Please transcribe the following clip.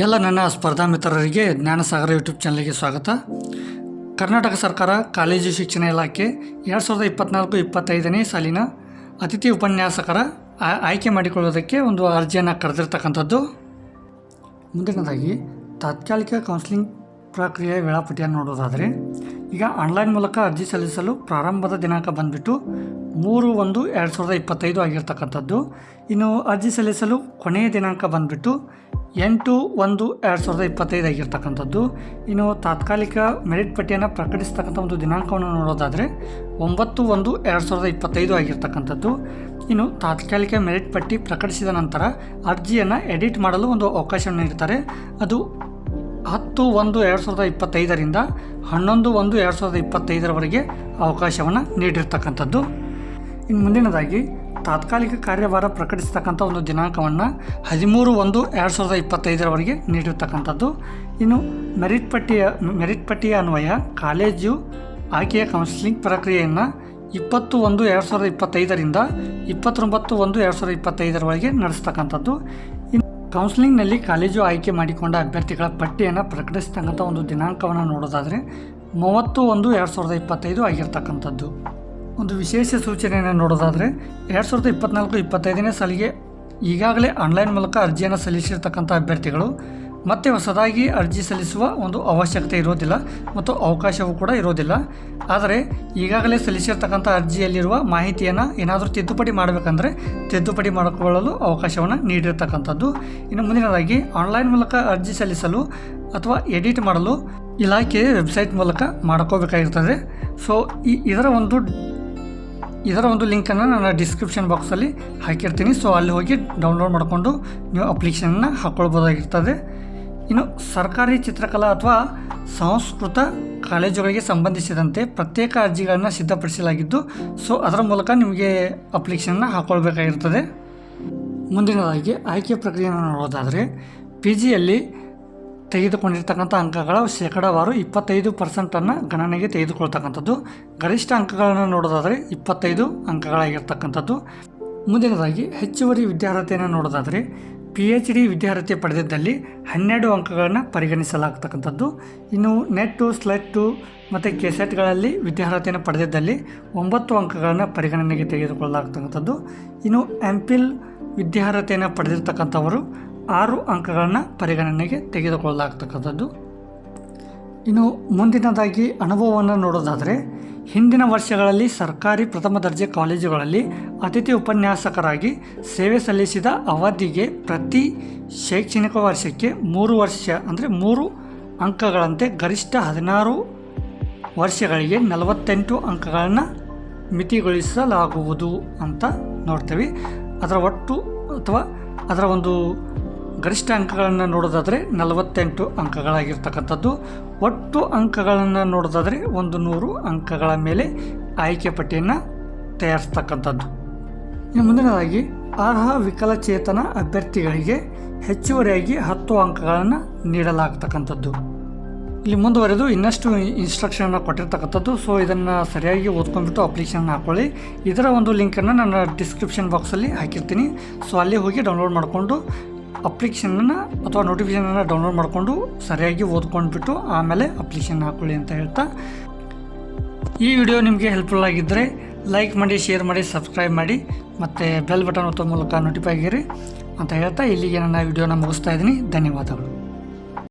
ಎಲ್ಲ ನನ್ನ ಸ್ಪರ್ಧಾ ಮಿತ್ರರಿಗೆ ಜ್ಞಾನಸಾಗರ ಯೂಟ್ಯೂಬ್ ಚಾನಲ್ಗೆ ಸ್ವಾಗತ. ಕರ್ನಾಟಕ ಸರ್ಕಾರ ಕಾಲೇಜು ಶಿಕ್ಷಣ ಇಲಾಖೆ ಎರಡು ಸಾವಿರದ ಇಪ್ಪತ್ನಾಲ್ಕು ಇಪ್ಪತ್ತೈದನೇ ಸಾಲಿನ ಅತಿಥಿ ಉಪನ್ಯಾಸಕರ ಆಯ್ಕೆ ಮಾಡಿಕೊಳ್ಳೋದಕ್ಕೆ ಒಂದು ಅರ್ಜಿಯನ್ನು ಕರೆದಿರ್ತಕ್ಕಂಥದ್ದು. ಮುಂದಿನದಾಗಿ, ತಾತ್ಕಾಲಿಕ ಕೌನ್ಸಿಲಿಂಗ್ ಪ್ರಕ್ರಿಯೆ ವೇಳಾಪಟ್ಟಿಯನ್ನು ನೋಡೋದಾದರೆ ಈಗ ಆನ್ಲೈನ್ ಮೂಲಕ ಅರ್ಜಿ ಸಲ್ಲಿಸಲು ಪ್ರಾರಂಭದ ದಿನಾಂಕ ಬಂದುಬಿಟ್ಟು ಮೂರು ಒಂದು ಎರಡು ಸಾವಿರದ ಇಪ್ಪತ್ತೈದು ಆಗಿರ್ತಕ್ಕಂಥದ್ದು. ಇನ್ನು ಅರ್ಜಿ ಸಲ್ಲಿಸಲು ಕೊನೆಯ ದಿನಾಂಕ ಬಂದುಬಿಟ್ಟು ಎಂಟು ಒಂದು ಎರಡು ಸಾವಿರದ ಇಪ್ಪತ್ತೈದು ಆಗಿರ್ತಕ್ಕಂಥದ್ದು. ಇನ್ನು ತಾತ್ಕಾಲಿಕ ಮೆರಿಟ್ ಪಟ್ಟಿಯನ್ನು ಪ್ರಕಟಿಸ್ತಕ್ಕಂಥ ಒಂದು ದಿನಾಂಕವನ್ನು ನೋಡೋದಾದರೆ ಒಂಬತ್ತು ಒಂದು ಎರಡು ಸಾವಿರದ ಇಪ್ಪತ್ತೈದು ಆಗಿರ್ತಕ್ಕಂಥದ್ದು. ಇನ್ನು ತಾತ್ಕಾಲಿಕ ಮೆರಿಟ್ ಪಟ್ಟಿ ಪ್ರಕಟಿಸಿದ ನಂತರ ಅರ್ಜಿಯನ್ನು ಎಡಿಟ್ ಮಾಡಲು ಒಂದು ಅವಕಾಶವನ್ನು ನೀಡ್ತಾರೆ. ಅದು ಹತ್ತು ಒಂದು ಎರಡು ಸಾವಿರದ ಇಪ್ಪತ್ತೈದರಿಂದ ಹನ್ನೊಂದು ಒಂದು ಎರಡು ಸಾವಿರದ ಇಪ್ಪತ್ತೈದರವರೆಗೆ ಅವಕಾಶವನ್ನು ನೀಡಿರ್ತಕ್ಕಂಥದ್ದು. ಇನ್ನು ಮುಂದಿನದಾಗಿ ತಾತ್ಕಾಲಿಕ ಕಾರ್ಯಭಾರ ಪ್ರಕಟಿಸ್ತಕ್ಕಂಥ ಒಂದು ದಿನಾಂಕವನ್ನು ಹದಿಮೂರು ಒಂದು ಎರಡು ಸಾವಿರದ ಇಪ್ಪತ್ತೈದರವರೆಗೆ ನೀಡಿರ್ತಕ್ಕಂಥದ್ದು. ಇನ್ನು ಮೆರಿಟ್ ಪಟ್ಟಿಯ ಮೆರಿಟ್ ಪಟ್ಟಿಯ ಅನ್ವಯ ಕಾಲೇಜು ಆಯ್ಕೆಯ ಕೌನ್ಸಿಲಿಂಗ್ ಪ್ರಕ್ರಿಯೆಯನ್ನು ಇಪ್ಪತ್ತು ಒಂದು ಎರಡು ಸಾವಿರದ ಇಪ್ಪತ್ತೈದರಿಂದ ಇಪ್ಪತ್ತೊಂಬತ್ತು ಒಂದು ಎರಡು ಸಾವಿರದ ಇಪ್ಪತ್ತೈದರವರೆಗೆ ನಡೆಸ್ತಕ್ಕಂಥದ್ದು. ಇನ್ನು ಕೌನ್ಸಿಲಿಂಗ್ನಲ್ಲಿ ಕಾಲೇಜು ಆಯ್ಕೆ ಮಾಡಿಕೊಂಡ ಅಭ್ಯರ್ಥಿಗಳ ಪಟ್ಟಿಯನ್ನು ಪ್ರಕಟಿಸ್ತಕ್ಕಂಥ ಒಂದು ದಿನಾಂಕವನ್ನು ನೋಡೋದಾದರೆ ಮೂವತ್ತು ಒಂದು ಎರಡು ಸಾವಿರದ ಇಪ್ಪತ್ತೈದು ಆಗಿರ್ತಕ್ಕಂಥದ್ದು. ಒಂದು ವಿಶೇಷ ಸೂಚನೆಯನ್ನು ನೋಡೋದಾದರೆ ಎರಡು ಸಾವಿರದ ಇಪ್ಪತ್ನಾಲ್ಕು ಇಪ್ಪತ್ತೈದನೇ ಸಾಲಿಗೆ ಈಗಾಗಲೇ ಆನ್ಲೈನ್ ಮೂಲಕ ಅರ್ಜಿಯನ್ನು ಸಲ್ಲಿಸಿರ್ತಕ್ಕಂಥ ಅಭ್ಯರ್ಥಿಗಳು, ಮತ್ತೆ ಹೊಸದಾಗಿ ಅರ್ಜಿ ಸಲ್ಲಿಸುವ ಒಂದು ಅವಶ್ಯಕತೆ ಇರೋದಿಲ್ಲ ಮತ್ತು ಅವಕಾಶವೂ ಕೂಡ ಇರೋದಿಲ್ಲ. ಆದರೆ ಈಗಾಗಲೇ ಸಲ್ಲಿಸಿರ್ತಕ್ಕಂಥ ಅರ್ಜಿಯಲ್ಲಿರುವ ಮಾಹಿತಿಯನ್ನು ಏನಾದರೂ ತಿದ್ದುಪಡಿ ಮಾಡಬೇಕಂದ್ರೆ ತಿದ್ದುಪಡಿ ಮಾಡಿಕೊಳ್ಳಲು ಅವಕಾಶವನ್ನು ನೀಡಿರ್ತಕ್ಕಂಥದ್ದು. ಇನ್ನು ಮುಂದಿನದಾಗಿ ಆನ್ಲೈನ್ ಮೂಲಕ ಅರ್ಜಿ ಸಲ್ಲಿಸಲು ಅಥವಾ ಎಡಿಟ್ ಮಾಡಲು ಇಲಾಖೆಯ ವೆಬ್ಸೈಟ್ ಮೂಲಕ ಮಾಡ್ಕೋಬೇಕಾಗಿರ್ತದೆ. ಸೊ ಈ ಇದರ ಒಂದು ಇದರ ಒಂದು ಲಿಂಕನ್ನು ನಾನು ಡಿಸ್ಕ್ರಿಪ್ಷನ್ ಬಾಕ್ಸಲ್ಲಿ ಹಾಕಿರ್ತೀನಿ. ಸೊ ಅಲ್ಲಿ ಹೋಗಿ ಡೌನ್ಲೋಡ್ ಮಾಡಿಕೊಂಡು ನೀವು ಅಪ್ಲಿಕೇಶನನ್ನು ಹಾಕ್ಕೊಳ್ಬೋದಾಗಿರ್ತದೆ ಇನ್ನು ಸರ್ಕಾರಿ ಚಿತ್ರಕಲಾ ಅಥವಾ ಸಂಸ್ಕೃತ ಕಾಲೇಜುಗಳಿಗೆ ಸಂಬಂಧಿಸಿದಂತೆ ಪ್ರತ್ಯೇಕ ಅರ್ಜಿಗಳನ್ನು ಸಿದ್ಧಪಡಿಸಲಾಗಿದ್ದು ಸೊ ಅದರ ಮೂಲಕ ನಿಮಗೆ ಅಪ್ಲಿಕೇಶನ್ನ ಹಾಕ್ಕೊಳ್ಬೇಕಾಗಿರ್ತದೆ ಮುಂದಿನದಾಗಿ ಆಯ್ಕೆ ಪ್ರಕ್ರಿಯೆಯನ್ನು ನೋಡೋದಾದರೆ ಪಿ ಜಿಯಲ್ಲಿ ತೆಗೆದುಕೊಂಡಿರ್ತಕ್ಕಂಥ ಅಂಕಗಳ ಶೇಕಡಾವಾರು ಇಪ್ಪತ್ತೈದು ಪರ್ಸೆಂಟನ್ನು ಗಣನೆಗೆ ತೆಗೆದುಕೊಳ್ತಕ್ಕಂಥದ್ದು. ಗರಿಷ್ಠ ಅಂಕಗಳನ್ನು ನೋಡೋದಾದರೆ ಇಪ್ಪತ್ತೈದು ಅಂಕಗಳಾಗಿರ್ತಕ್ಕಂಥದ್ದು. ಮುಂದಿನದಾಗಿ ಹೆಚ್ಚುವರಿ ವಿದ್ಯಾರ್ಹತೆಯನ್ನು ನೋಡೋದಾದರೆ ಪಿ ಎಚ್ ಡಿ ವಿದ್ಯಾರ್ಹತೆ ಪಡೆದಿದ್ದಲ್ಲಿ ಹನ್ನೆರಡು ಅಂಕಗಳನ್ನು ಪರಿಗಣಿಸಲಾಗ್ತಕ್ಕಂಥದ್ದು. ಇನ್ನು ನೆಟ್ಟು ಸ್ಲೆಟ್ಟು ಮತ್ತು ಕೆಸೆಟ್ಗಳಲ್ಲಿ ವಿದ್ಯಾರ್ಹತೆಯನ್ನು ಪಡೆದಿದ್ದಲ್ಲಿ ಒಂಬತ್ತು ಅಂಕಗಳನ್ನು ಪರಿಗಣನೆಗೆ ತೆಗೆದುಕೊಳ್ಳಲಾಗ್ತಕ್ಕಂಥದ್ದು. ಇನ್ನು ಎಂಪಿಲ್ ವಿದ್ಯಾರ್ಹತೆಯನ್ನು ಪಡೆದಿರ್ತಕ್ಕಂಥವರು ಆರು ಅಂಕಗಳನ್ನು ಪರಿಗಣನೆಗೆ ತೆಗೆದುಕೊಳ್ಳಲಾಗ್ತಕ್ಕಂಥದ್ದು. ಇನ್ನು ಮುಂದಿನದಾಗಿ ಅನುಭವವನ್ನು ನೋಡೋದಾದರೆ, ಹಿಂದಿನ ವರ್ಷಗಳಲ್ಲಿ ಸರ್ಕಾರಿ ಪ್ರಥಮ ದರ್ಜೆ ಕಾಲೇಜುಗಳಲ್ಲಿ ಅತಿಥಿ ಉಪನ್ಯಾಸಕರಾಗಿ ಸೇವೆ ಸಲ್ಲಿಸಿದ ಅವಧಿಗೆ ಪ್ರತಿ ಶೈಕ್ಷಣಿಕ ವರ್ಷಕ್ಕೆ ಮೂರು ವರ್ಷ, ಅಂದರೆ ಮೂರು ಅಂಕಗಳಂತೆ ಗರಿಷ್ಠ ಹದಿನಾರು ವರ್ಷಗಳಿಗೆ ನಲವತ್ತೆಂಟು ಅಂಕಗಳನ್ನು ಮಿತಿಗೊಳಿಸಲಾಗುವುದು ಅಂತ ನೋಡ್ತೇವೆ. ಅದರ ಒಟ್ಟು ಅಥವಾ ಅದರ ಒಂದು ಗರಿಷ್ಠ ಅಂಕಗಳನ್ನು ನೋಡೋದಾದರೆ ನಲವತ್ತೆಂಟು ಅಂಕಗಳಾಗಿರ್ತಕ್ಕಂಥದ್ದು. ಒಟ್ಟು ಅಂಕಗಳನ್ನು ನೋಡೋದಾದರೆ ಒಂದು ನೂರು ಅಂಕಗಳ ಮೇಲೆ ಆಯ್ಕೆ ಪಟ್ಟಿಯನ್ನು ತಯಾರಿಸ್ತಕ್ಕಂಥದ್ದು. ಇನ್ನು ಮುಂದಿನದಾಗಿ, ಅರ್ಹ ವಿಕಲಚೇತನ ಅಭ್ಯರ್ಥಿಗಳಿಗೆ ಹೆಚ್ಚುವರಿಯಾಗಿ ಹತ್ತು ಅಂಕಗಳನ್ನು ನೀಡಲಾಗ್ತಕ್ಕಂಥದ್ದು. ಇಲ್ಲಿ ಮುಂದುವರೆದು ಇನ್ನಷ್ಟು ಇನ್ಸ್ಟ್ರಕ್ಷನ್ನ ಕೊಟ್ಟಿರ್ತಕ್ಕಂಥದ್ದು. ಸೊ ಇದನ್ನು ಸರಿಯಾಗಿ ಓದ್ಕೊಂಡ್ಬಿಟ್ಟು ಅಪ್ಲಿಕೇಶನ್ ಹಾಕ್ಕೊಳ್ಳಿ ಇದರ ಒಂದು ಲಿಂಕನ್ನು ನಾನು ಡಿಸ್ಕ್ರಿಪ್ಷನ್ ಬಾಕ್ಸಲ್ಲಿ ಹಾಕಿರ್ತೀನಿ. ಸೊ ಅಲ್ಲಿ ಹೋಗಿ ಡೌನ್ಲೋಡ್ ಮಾಡಿಕೊಂಡು ಅಪ್ಲಿಕೇಶನನ್ನು ಅಥವಾ ನೋಟಿಫಿಕೇಷನನ್ನು ಡೌನ್ಲೋಡ್ ಮಾಡಿಕೊಂಡು ಸರಿಯಾಗಿ ಓದ್ಕೊಂಡ್ಬಿಟ್ಟು ಆಮೇಲೆ ಅಪ್ಲಿಕೇಶನ್ ಹಾಕ್ಕೊಳ್ಳಿ ಅಂತ ಹೇಳ್ತಾ ಈ ವಿಡಿಯೋ ನಿಮಗೆ ಹೆಲ್ಪ್ಫುಲ್ ಆಗಿದ್ದರೆ ಲೈಕ್ ಮಾಡಿ ಶೇರ್ ಮಾಡಿ ಸಬ್ಸ್ಕ್ರೈಬ್ ಮಾಡಿ, ಮತ್ತು ಬೆಲ್ ಬಟನ್ ಒತ್ತೋ ಮೂಲಕ ನೋಟಿಫೈ ಆಗಿರಿ ಅಂತ ಹೇಳ್ತಾ ಇಲ್ಲಿಗೆ ನನ್ನ ವಿಡಿಯೋನ ಮುಗಿಸ್ತಾ ಇದ್ದೀನಿ. ಧನ್ಯವಾದಗಳು.